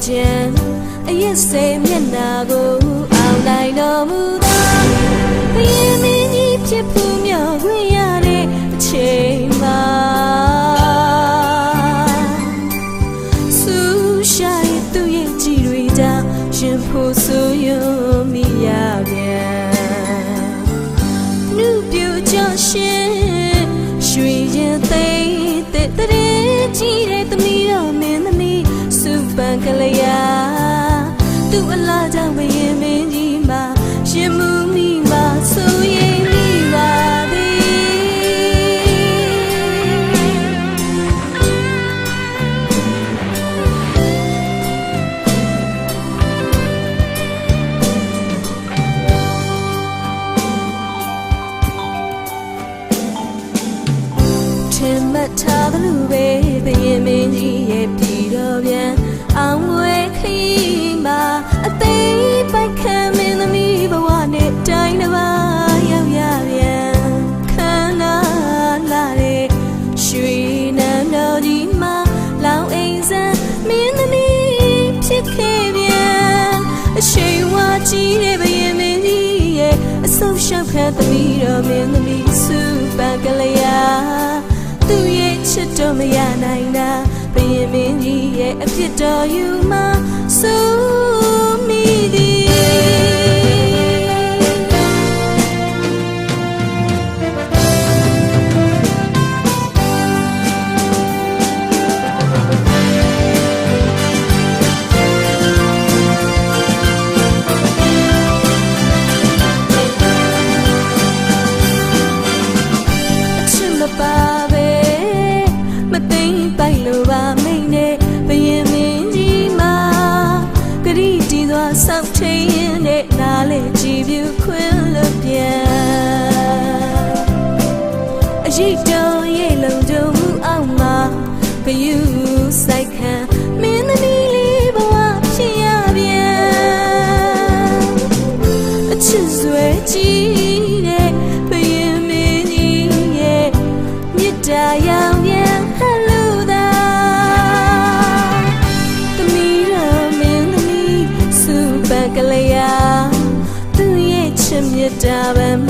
မြေပါမကြမ်းအရက်စိမ်မျက်နာကိုအောင်နိုင်တော်မူသောဘုရင်မင်းကြီးဖြစ်ဖူးမြော်ခွင့်ရတဲ့အချိန်မှာဆူရှာရဲ့သူ့ရဲ့ကြည်တွေကြောင့်ရှင်ဖို့ဆိုယုံမိရပြန် လေးယာသူ့အလားကြောင့်ဘရင်မင်းကြီးမှာရှင်မူမိမှာဆိုရင်မိပါသည်ထင်မှတ်ထားသလိုပဲဘယင်မင်းကြီးရဲ့ပြည်တော်ပြန်အော င်ဝဲခီးမှာအသေးပိုက်ခံမင်းသမီးဘဝနဲ့တိုင်းတစ်ပါးရောက်ရပြန်ခန္ဓာလာတဲ့ရွှေနံတော်ကြီးမှာလောင်အိမ်စံမင်းသမီးဖြစ်ခဲ့ပြန်အရှိန်ဝါကြီးတဲ့ဘယင်မင်းကြီးရဲ့အဆုတ်ရှောက်ခံသမီးတော်မင်းသမီးစုပန်ကလေးယာသူရဲ့ချစ်တော်မရနိုင်တာဘယင်မင်းကြီးရဲ့ အဖြစ်တော်ယူမှာစိုး ထိန်ရင်နဲ့နားလေကြည်ပြူခွင်းလို့ပြန်အရေးတော်ရဲ့လုံခြုံမှုအောက်မှာဂယု တ်တာဗများ